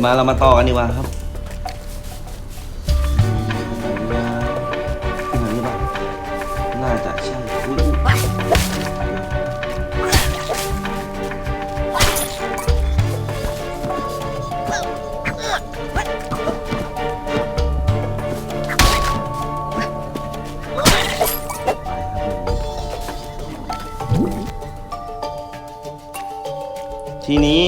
มาเรามาต่อกันดีกว่าครับที่ไหนนี่างน่าจะใช่อุ๊ยทีนี้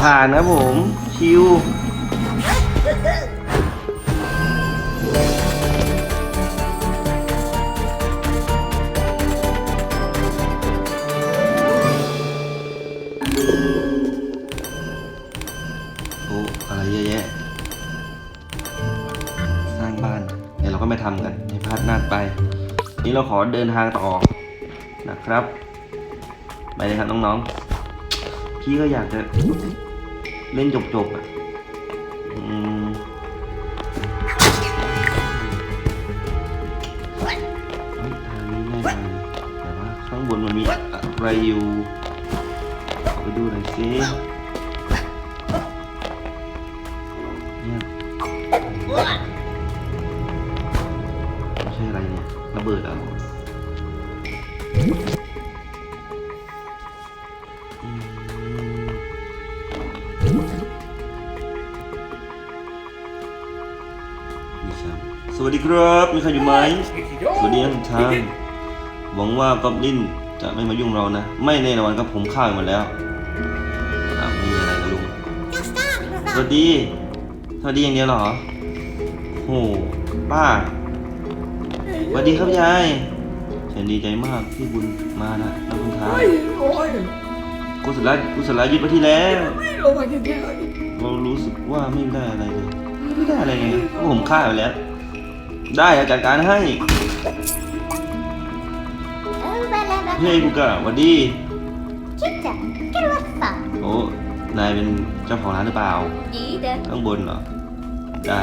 ผ่านครับผมชิวโอ้อะไรเยอะแยะ สร้างบ้าน เดี๋ยวเราก็ไม่ทำกันให้พลาดนาดไป นี่เราขอเดินทางต่อนะครับ ไปเลยครับน้องๆ พี่ก็อยากจะ เล่นจบๆอะอืมทางนี้ง่ายจังแต่ว่าข้างบนมันมีอะไรอยู่ไปดูหน่อยสิ สวัสดีครับมีใครอยู่ไหมสวัสดีนะทุกท่านหวังว่ากอบลินจะไม่มายุ่งเรานะ ไม่แน่นอนครับผมฆ่ามันแล้วอ่าไม่มีอะไรนะลุงสวัสดีสวัสดีอย่างเดียวเหรอโหป้าสวัสดีครับยายฉันดีใจมากที่บุญมานะนับคุณท้าโอ้ยโอ้ยกุศลกุศลยึดมาที่แล้วไม่ลงมาที่เดียวเรารู้สึกว่าไม่ได้อะไรเลยไม่ได้อะไรไงเพราะผมฆ่าไปแล้ว ได้อะจัดการให้เฮ้ยกูกะสวัสดี Chica, che lo fa? โอ้นายเป็นเจ้าของร้านหรือเปล่า Ida. ข้างบนเหรอ ได้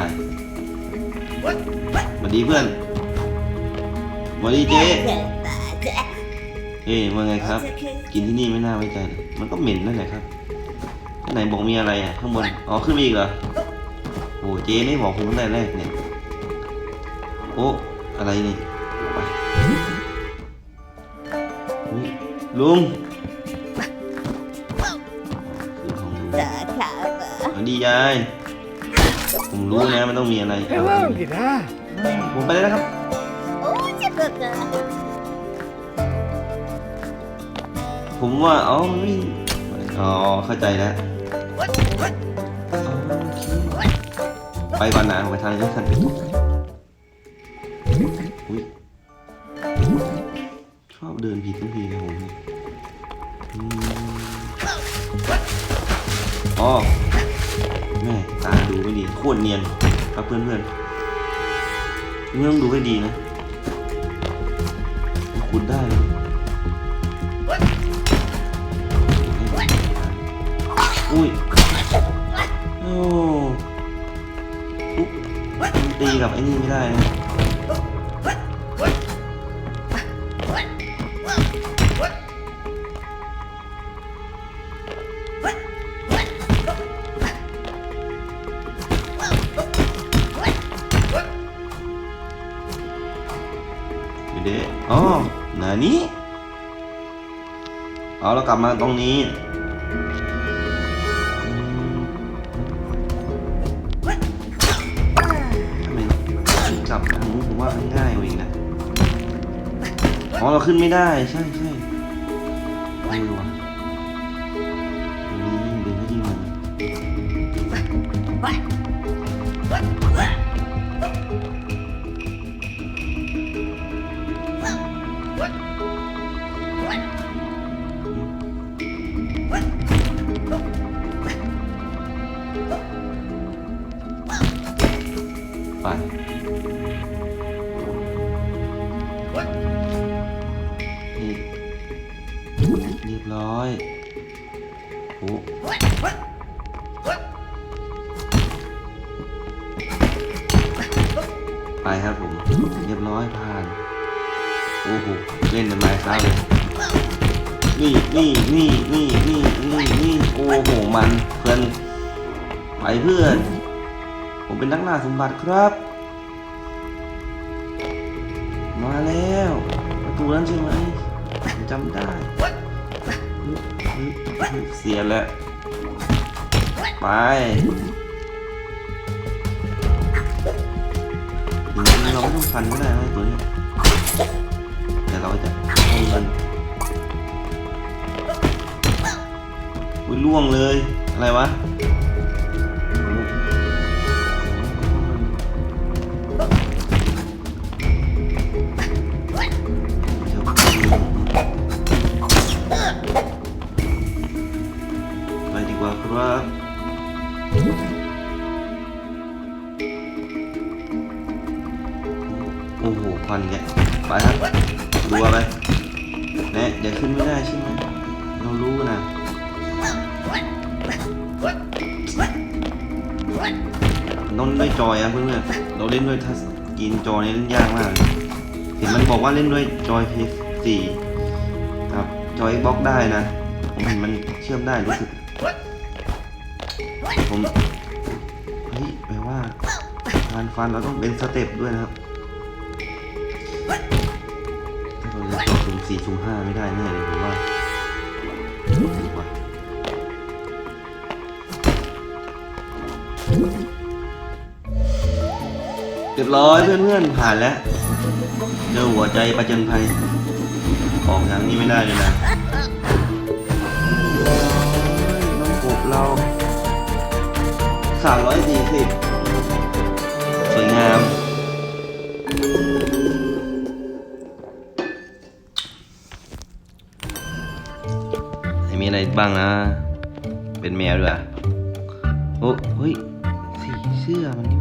สวัสดีเพื่อนสวัสดีเจ๊เฮ้ยว่าไงครับ กินที่นี่ไม่น่าไว้ใจเลยมันก็เหม็นนั่นแหละครับที่ไหนบอกมีอะไรอะข้างบน อ๋อขึ้นมาอีกเหรอ โอ้เจ๊ไม่บอกผมตั้งแต่แรกเนี่ย โอ้อะไรนี่ไปอุ๊ยลุงคือของลุง Da cava. สวัสดียายผมรู้นะมันต้องมีอะไรเฮ้ยว่าผิดนะผมไปเลยนะครับ Oh, c'è cosa. ผมว่าอ๋อมันไม่อ๋อเข้าใจแล้วอ๋อโอเคไปก่อนนะผมไปทางนี้กัน เดินผิดทุกทีเลยผมอ๋อแม่ตาดูไม่ดีโคตรเนียนครับเพื่อนเพื่อนเรื่องดูให้ดีนะคุณได้เลยอุ้ยโอ้ปุ๊บตีกับไอ้นี่ไม่ได้นะ เอาเรากลับมาตรงนี้ทำไมกลับทางนู้นผมว่ามันง่ายกว่าอีกนะ อ๋อเราขึ้นไม่ได้ใช่ใช่ ไป นี่ เรียบร้อยโอ้ไปครับผม เรียบร้อยผ่าน โอ้โห เล่นเป็นไม้ค้าเลยนี่นี่นี่นี่นี่นี่นี่โอ้โห มันเพื่อน ไปเพื่อน ผมเป็นนักล่าสมบัติครับ มาแล้ว ประตูนั้นใช่ไหมผมจำได้เสียแล้วไปจริงเราไม่ต้องฟันก็ได้นะตัวนี้แต่เราจะให้มันอุ้ยล่วงเลย อะไรวะ ต้องด้วยจอยอะเพื่อนๆ เราเล่นด้วยทัชสกรีนจอนี่เล่นยากมาก เห็นมันบอกว่าเล่นด้วยจอย PS4 ครับจอย Xbox ได้นะ ผมเห็นมันเชื่อมได้รู้สึก ผมเฮ้ยแปลว่าการฟันเราต้องเป็นสเต็ปด้วยนะครับถ้าเราจะต่อถึงสี่ถึงห้าไม่ได้แน่เลยผมว่าดีกว่า เรียบร้อยเพื่อนๆผ่านแล้วเจอหัวใจประจันภัยออกทางนี้ไม่ได้เลยนะน้องกบเราสามร้อยสี่สิบสวยงาม มีอะไรบ้างนะ เป็นแมวด้วยอะโอ้เฮ้ย สีเสื้อมัน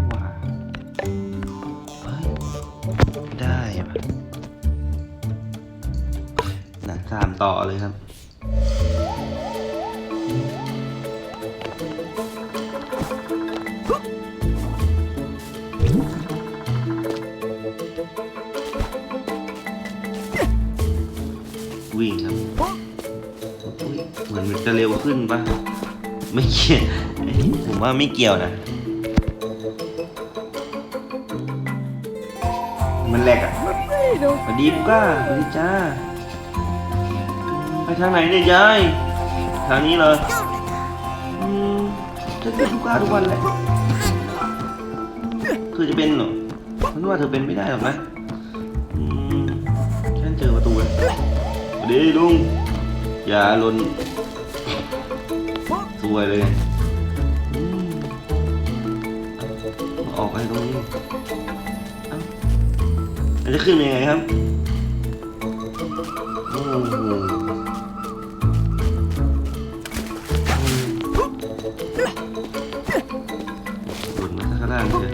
สามต่อเลยครับ วิ่งครับอุ๊ยเหมือนมันจะเร็วขึ้นปะไม่เกี่ยวเอ้ยผมว่าไม่เกี่ยวนะ มันแหลกอะไม่ดูสวัสดีปุ๊ก้าสวัสดีจ้าไป ทางไหนเนี่ยยาย ทางนี้เลยอืมจะเจอปุ๊ก้าทุกวันแหละเธอจะเป็นเหรอฉันว่าเธอเป็นไม่ได้หรอกนะอืมฉันเจอประตูเลยสวัสดีลุง อย่าหล่นสวยเลยอืมออกไปตรงนี้มันจะขึ้นยังไงครับอ้โาข้างล่างเลย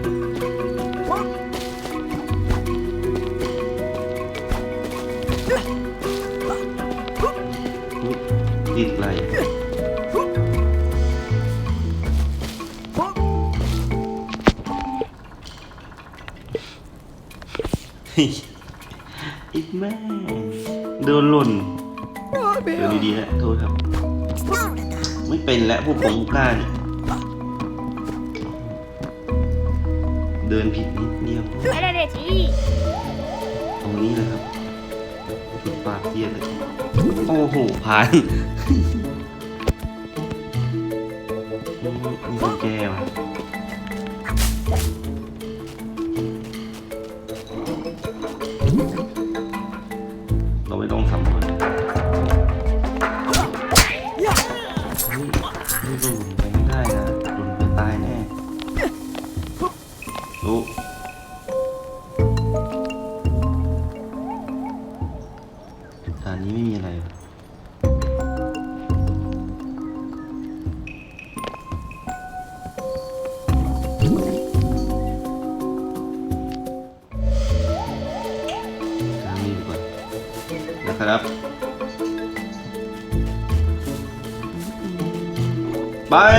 อุ๊ยติดอะไรอีกแม่โดนหล่นโอ้ยเบเดี๋ยวลดีๆนะโทษครับ ไม่เป็นแล้วพวกผมกล้าเนี่ย เดินผิดนิดเดียว Allez, allez, ตรงนี้เลยครับจุดปากเสียเลยโอ้โหผ่านมีมีกุญแจว่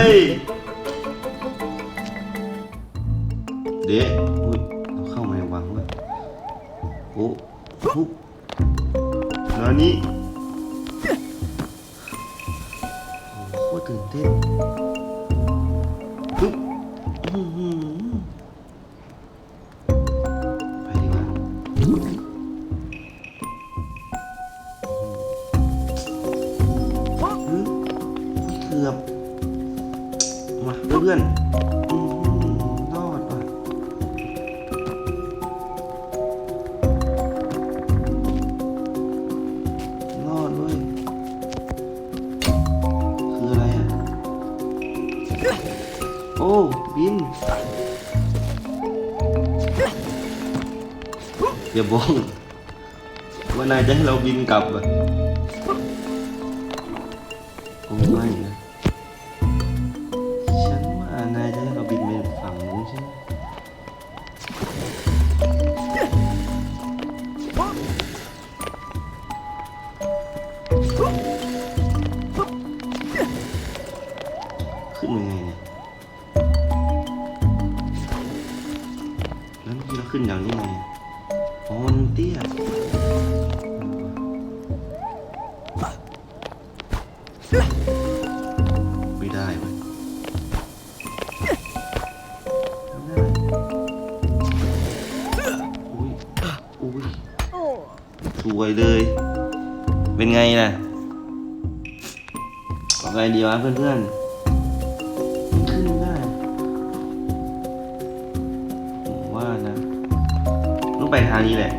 ไปเด็กอุ้ยเราเข้ามาในวังเว้ยโอ้ปุ๊บนานี้โอ้โหตื่นเต้น อย่าบอกว่านายจะให้เราบินกลับอะโอ้ไม่นะฉันว่านายจะให้เราบินไปฝั่งนู้นใช่ไหมขึ้นยังไงเนี่ยแล้วเมื่อกี้เราขึ้นอย่างนี้ไง เอาไงดีวะเพื่อนๆมันขึ้นได้ ผมว่านะ ต้องไปทางนี้แหละ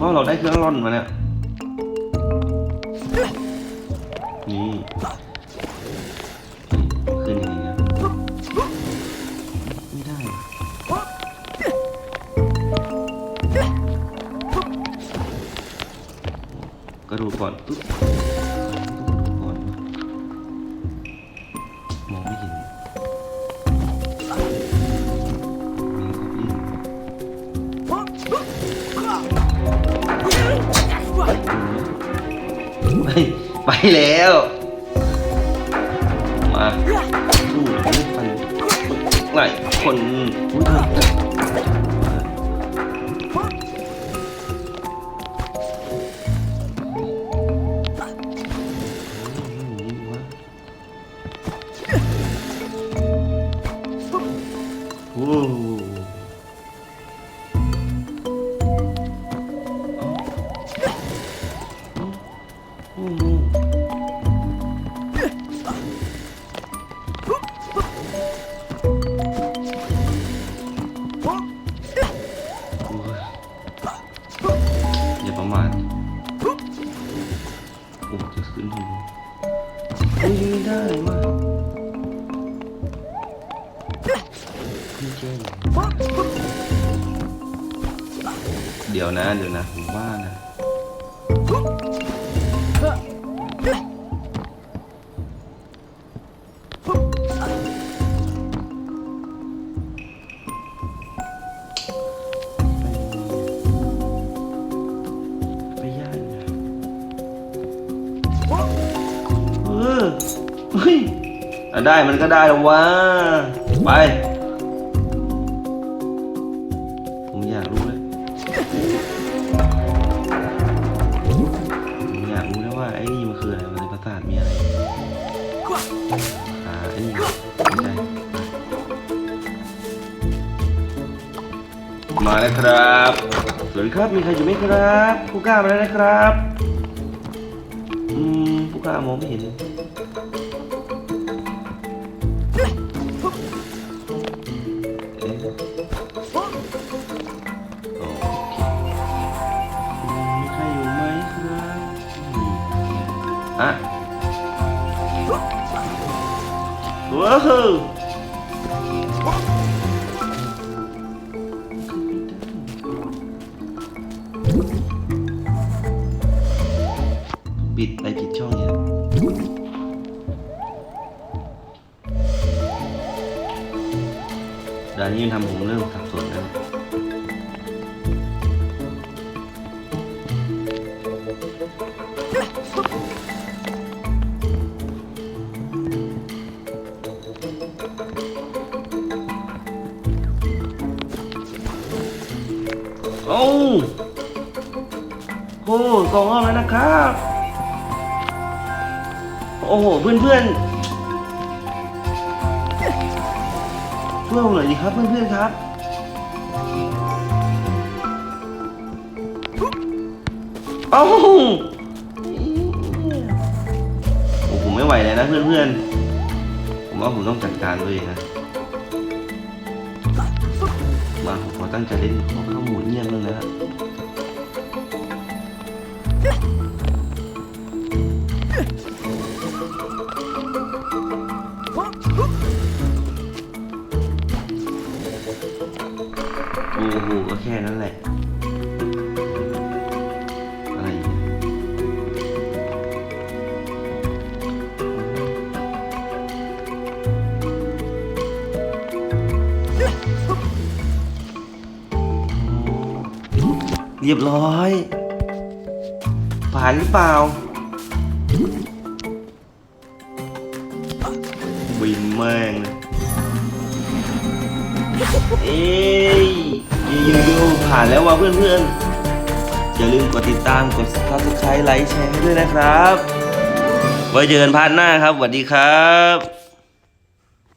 เพราะเราได้เครื่องร่อนมาเนี่ยนี่ขึ้นยังไงเนี่ยไม่ได้ กระโดดก่อน ไปแล้ว มาสู้ไม่ฟันไหลคนอุ้ย ได้มันก็ได้แล้ววะไป ผมอยากรู้เลยผมอยากรู้แล้วว่าไอ้นี่มันคืออะไรมันในประสาทมีอะไรอ่าไอ้นี่ไม่ใช่มาแล้วครับสวัสดีครับ มีใครอยู่ไหมครับผู้กล้ามาแล้วนะครับ อืมผู้กล้ามองไม่เห็น ว้าวปิดไปผิดช่องเนี่ย โหสองรอบแล้วนะครับ โอ้โห เพื่อนเพื่อนช่วยผมหน่อยดีครับเพื่อนเพื่อนครับ เอ้าโอ้ผมไม่ไหวเลยนะเพื่อนเพื่อนผมว่าผมต้องจัดการตัวเองนะมาผมขอตั้งใจเล่นขอเข้ามุนเงียบนึงนะฮะ รียบร้อยผ่านหรือเปล่า บินแม่งเลยเอ้ยยูยูผ่านแล้วว่ะเพื่อนๆ อย่าลืมกดติดตามกด subscribe ไลค์แชร์ให้ด้วยนะครับ ไว้เจอกันพาร์ทหน้าครับสวัสดีครับ